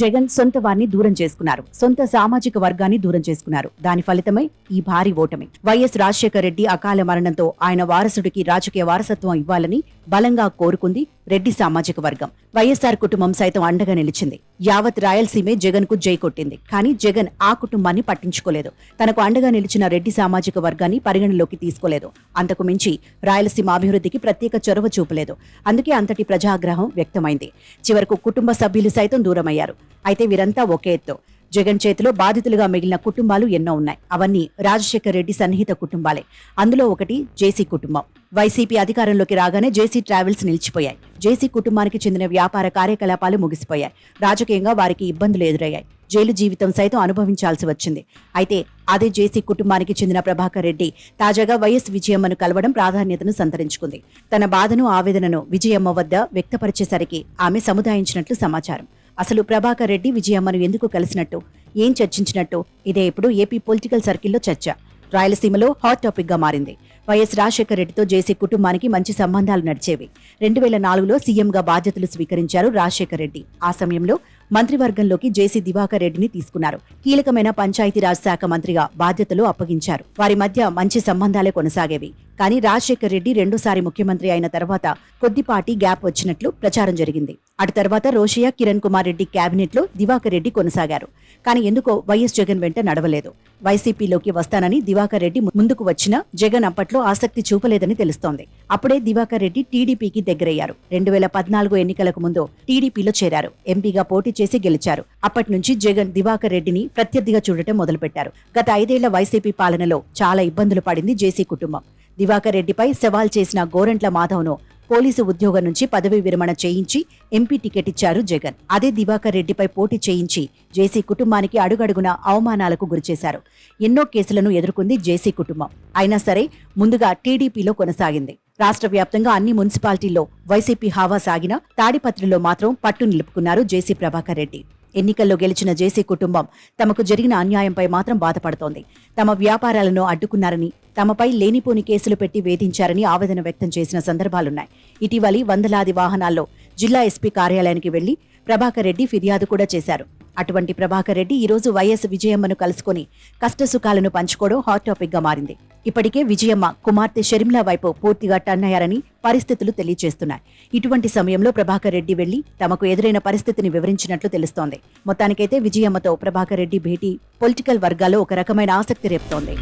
జగన్ సొంత వారిని దూరం చేసుకున్నారు. సొంత సామాజిక వర్గాన్ని దూరం చేసుకున్నారు. దాని ఫలితమై ఈ భారీ ఓటమి. వైఎస్ రాజశేఖర రెడ్డి అకాల మరణంతో ఆయన వారసుడికి రాజకీయ వారసత్వం ఇవ్వాలని బలంగా కోరుకుంది రెడ్డి సామాజిక వర్గం. వైఎస్ఆర్ కుటుంబం సైతం అండగా నిలిచింది. యావత్ రాయలసీమే జగన్కు జై కొట్టింది. కానీ జగన్ ఆ కుటుంబాన్ని పట్టించుకోలేదు. తనకు అండగా నిలిచిన రెడ్డి సామాజిక వర్గాన్ని పరిగణలోకి తీసుకోలేదు. అంతకు మించి రాయలసీమ అభివృద్ధికి ప్రత్యేక చొరవ చూపలేదు. అందుకే అంతటి ప్రజాగ్రహం వ్యక్తమైంది. చివరకు కుటుంబ సభ్యులు సైతం దూరమయ్యారు. అయితే వీరంతా ఒకే ఎత్తు. జగన్ చేతిలో బాధితులుగా మిగిలిన కుటుంబాలు ఎన్నో ఉన్నాయి. అవన్నీ రాజశేఖర్ రెడ్డి సన్నిహిత కుటుంబాలే. అందులో ఒకటి జేసీ కుటుంబం. వైసీపీ అధికారంలోకి రాగానే జేసీ ట్రావెల్స్ నిలిచిపోయాయి. జేసీ కుటుంబానికి చెందిన వ్యాపార కార్యకలాపాలు ముగిసిపోయాయి. రాజకీయంగా వారికి ఇబ్బందులు ఎదురయ్యాయి. జైలు జీవితం సైతం అనుభవించాల్సి వచ్చింది. అయితే అదే జేసీ కుటుంబానికి చెందిన ప్రభాకర్ రెడ్డి తాజాగా వైఎస్ విజయమ్మను కలవడం ప్రాధాన్యతను సంతరించుకుంది. తన బాధను ఆవేదనను విజయమ్మ వద్ద వ్యక్తపరిచేసరికి ఆమె సముదాయించినట్లు సమాచారం. అసలు ప్రభాకర్ రెడ్డి విజయమ్మను ఎందుకు కలిసినట్టు ఏం చర్చించినట్టు ఇదే ఇప్పుడు ఏపీ పొలిటికల్ సర్కిల్లో చర్చ. రాయలసీమలో హాట్ టాపిక్గా మారింది. వైఎస్ రాజశేఖర రెడ్డితో జేసీ కుటుంబానికి మంచి సంబంధాలు నడిచేవి. రెండు వేల నాలుగులో సీఎంగా బాధ్యతలు స్వీకరించారు రాజశేఖర రెడ్డి. ఆ సమయంలో మంత్రివర్గంలోకి జేసీ దివాకర్ రెడ్డిని తీసుకున్నారు. కీలకమైన పంచాయతీరాజ్ శాఖ మంత్రిగా బాధ్యతలు అప్పగించారు. వారి మధ్య మంచి సంబంధాలే కొనసాగేవి. కానీ రాజశేఖర్ రెడ్డి రెండోసారి ముఖ్యమంత్రి అయిన తర్వాత కొద్దిపాటి గ్యాప్ వచ్చినట్లు ప్రచారం జరిగింది. అటు తర్వాత రోషయ్య కిరణ్ కుమార్ రెడ్డి కేబినెట్లో దివాకర్ రెడ్డి కొనసాగారు. కానీ ఎందుకో వైఎస్ జగన్ వెంట నడవలేదు. వైసీపీలోకి వస్తానని దివాకర్ రెడ్డి ముందుకు వచ్చినా జగన్ అప్పట్లో ఆసక్తి చూపలేదని తెలుస్తోంది. అప్పుడే దివాకర్ రెడ్డి టీడీపీకి దగ్గరయ్యారు. రెండు వేల పద్నాలుగు ఎన్నికలకు ముందు టీడీపీలో చేరారు. ఎంపీగా పోటీ చేసి గెలిచారు. అప్పటి నుంచి జగన్ దివాకర్ రెడ్డిని ప్రత్యర్థిగా చూడటం మొదలుపెట్టారు. గత ఐదేళ్ళ వైసీపీ పాలనలో చాలా ఇబ్బందులు పడింది జేసీ కుటుంబం. దివాకర్ రెడ్డిపై సవాల్ చేసిన గోరంట్ల మాధవ్ను పోలీసు ఉద్యోగం నుంచి పదవి విరమణ చేయించి ఎంపీ టికెట్ ఇచ్చారు జగన్. అదే దివాకర్ రెడ్డిపై పోటీ చేయించి జేసీ కుటుంబానికి అడుగడుగున అవమానాలకు గురిచేశారు. ఎన్నో కేసులను ఎదుర్కొంది జేసీ కుటుంబం. అయినా సరే ముందుగా టీడీపీలో కొనసాగింది. రాష్ట్ర వ్యాప్తంగా అన్ని మున్సిపాలిటీల్లో వైసీపీ హావా సాగిన తాడిపత్రిలో మాత్రం పట్టు నిలుపుకున్నారు జేసీ ప్రభాకర్ రెడ్డి. ఎన్నికల్లో గెలిచిన జేసీ కుటుంబం తమకు జరిగిన అన్యాయంపై మాత్రం బాధపడుతోంది. తమ వ్యాపారాలను అడ్డుకున్నారని తమపై లేనిపోని కేసులు పెట్టి వేధించారని ఆవేదన వ్యక్తం చేసిన సందర్భాలున్నాయి. ఇటీవలి వందలాది వాహనాల్లో జిల్లా ఎస్పీ కార్యాలయానికి వెళ్ళి ప్రభాకర్ రెడ్డి ఫిర్యాదు కూడా చేశారు. అటువంటి ప్రభాకర్ రెడ్డి ఈరోజు వైఎస్ విజయమ్మను కలుసుకుని కష్టసుఖాలను పంచుకోవడం హాట్ టాపిక్గా మారింది. ఇప్పటికే విజయమ్మ కుమార్తె షర్మిల వైపు పూర్తిగా టర్న్ అయ్యారని పరిస్థితులు తెలియజేస్తున్నాయి ఇటువంటి సమయంలో ప్రభాకర్ రెడ్డి వెళ్ళి తమకు ఎదురైన పరిస్థితిని వివరించినట్లు తెలుస్తోంది. మొత్తానికైతే విజయమ్మతో ప్రభాకర్ రెడ్డి భేటీ పొలిటికల్ వర్గాల్లో ఒక రకమైన ఆసక్తి రేపుతోంది.